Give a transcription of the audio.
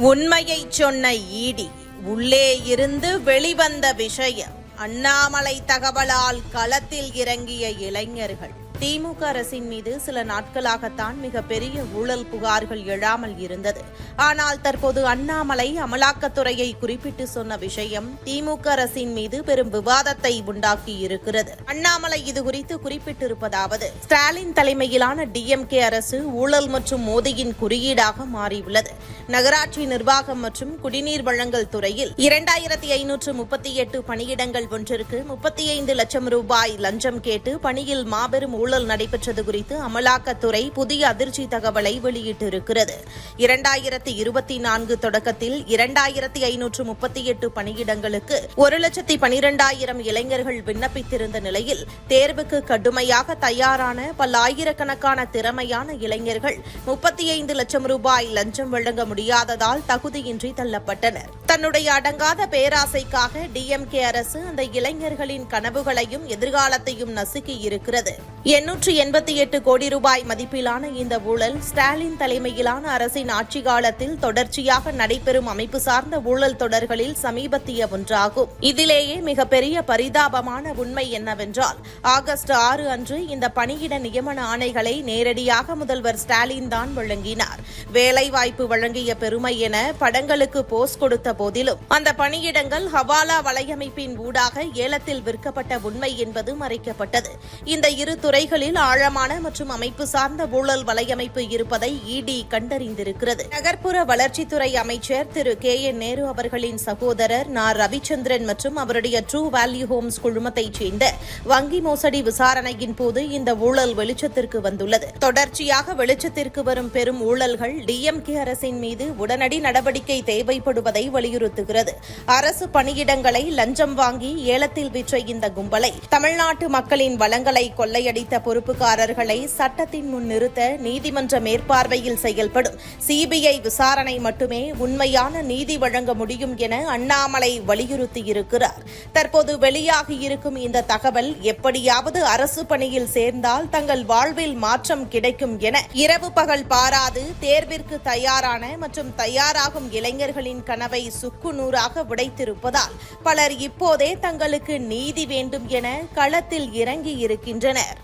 உண்மையை சொன்ன ஈடி உள்ளே இருந்து வெளிவந்த விஷயம் அண்ணாமலை தகவலால் களத்தில் இறங்கிய இளைஞர்கள். திமுக அரசின் மீது சில நாட்களாகத்தான் மிக பெரிய ஊழல் புகார்கள் எழாமல் இருந்தது. ஆனால் தற்போது அண்ணாமலை அமலாக்கத்துறையை குறிப்பிட்டு சொன்ன விஷயம் திமுக அரசின் மீது பெரும் விவாதத்தை உண்டாக்கி இருக்கிறது. அண்ணாமலை இது குறித்து குறிப்பிட்டிருப்பதாவது ஸ்டாலின் தலைமையிலான டிஎம்கே அரசு ஊழல் மற்றும் மோதியின் குறியீடாக மாறியுள்ளது. நகராட்சி நிர்வாகம் மற்றும் குடிநீர் வழங்கல் துறையில் இரண்டாயிரத்தி ஐநூற்று முப்பத்தி எட்டு பணியிடங்கள் ஒன்றிற்கு முப்பத்தி ஐந்து லட்சம் ரூபாய் லஞ்சம் கேட்டு பணியில் மாபெரும் ஊழல் நடைபெற்றது குறித்து அமலாக்கத்துறை புதிய அதிர்ச்சி தகவலை வெளியிட்டிருக்கிறது. இரண்டாயிரத்தி இருபத்தி நான்கு தொடக்கத்தில் இரண்டாயிரத்தி ஐநூற்று முப்பத்தி எட்டு பணியிடங்களுக்கு ஒரு லட்சத்தி பனிரெண்டாயிரம் இளைஞர்கள் விண்ணப்பித்திருந்த நிலையில் தேர்வுக்கு கடுமையாக தயாரான பல்லாயிரக்கணக்கான திறமையான இளைஞர்கள் முப்பத்தி ஐந்து லட்சம் ரூபாய் லஞ்சம் வழங்க முடியாததால் தகுதியின்றி தள்ளப்பட்டனர். தன்னுடைய அடங்காத பேராசைக்காக டிஎம்கே அரசு அந்த இளைஞர்களின் கனவுகளையும் எதிர்காலத்தையும் நசுக்கி இருக்கிறது. எண்ணூற்று எண்பத்தி எட்டு கோடி ரூபாய் மதிப்பிலான இந்த ஊழல் ஸ்டாலின் தலைமையிலான அரசின் ஆட்சி காலத்தில் தொடர்ச்சியாக நடைபெறும் அமைப்பு சார்ந்த ஊழல் தொடர்களில் சமீபத்திய ஒன்றாகும். இதிலேயே மிகப்பெரிய பரிதாபமான உண்மை என்னவென்றால் ஆகஸ்ட் ஆறு அன்று இந்த பணியிட நியமன ஆணைகளை நேரடியாக முதல்வர் ஸ்டாலின் தான் வழங்கினார். வேலைவாய்ப்பு வழங்கிய பெருமை என படங்களுக்கு போஸ் கொடுத்த போதிலும் அந்த பணியிடங்கள் ஹவாலா வலையமைப்பின் ஊடாக ஏலத்தில் விற்கப்பட்ட உண்மை என்பது மறைக்கப்பட்டது. இந்த இரு துறைகளில் ஆழமான மற்றும் அமைப்பு சார்ந்த ஊழல் வலையமைப்பு இருப்பதை இடி கண்டறிந்திருக்கிறது. நகர்ப்புற வளர்ச்சித்துறை அமைச்சர் திரு கே என் நேரு அவர்களின் சகோதரர் நா. ரவிச்சந்திரன் மற்றும் அவருடைய ட்ரூ வேல்யூ ஹோம்ஸ் குழுமத்தைச் சேர்ந்த வங்கி மோசடி விசாரணையின் போது இந்த ஊழல் வெளிச்சத்திற்கு வந்துள்ளது. தொடர்ச்சியாக வெளிச்சத்திற்கு வரும் பெரும் ஊழல்கள் டிஎம்கே அரசின் மீது உடனடி நடவடிக்கை தேவைப்படுவதை வலியுறுத்துகிறது. அரசு பணியிடங்களை லஞ்சம் வாங்கி ஏலத்தில் விற்ற இந்த கும்பலை தமிழ்நாட்டு மக்களின் வளங்களை கொள்ளையடித்த பொறுப்புக்காரர்களை சட்டத்தின் முன் நிறுத்த நீதிமன்ற மேற்பார்வையில் செயல்படும் சிபிஐ விசாரணை மட்டுமே உண்மையான நீதி வழங்க முடியும் என அண்ணாமலை வலியுறுத்தியிருக்கிறார். தற்போது வெளியாகியிருக்கும் இந்த தகவல் எப்படியாவது அரசு பணியில் சேர்ந்தால் தங்கள் வாழ்வில் மாற்றம் கிடைக்கும் என இரவு பகல் பாராது தேர்விற்கு தயாரான மற்றும் தயாராகும் இளைஞர்களின் கனவை சுக்கு நூறாக உடைத்திருப்பதால் பலர் இப்போதே தங்களுக்கு நீதி வேண்டும் என களத்தில் இறங்கி இருக்கின்றனர்.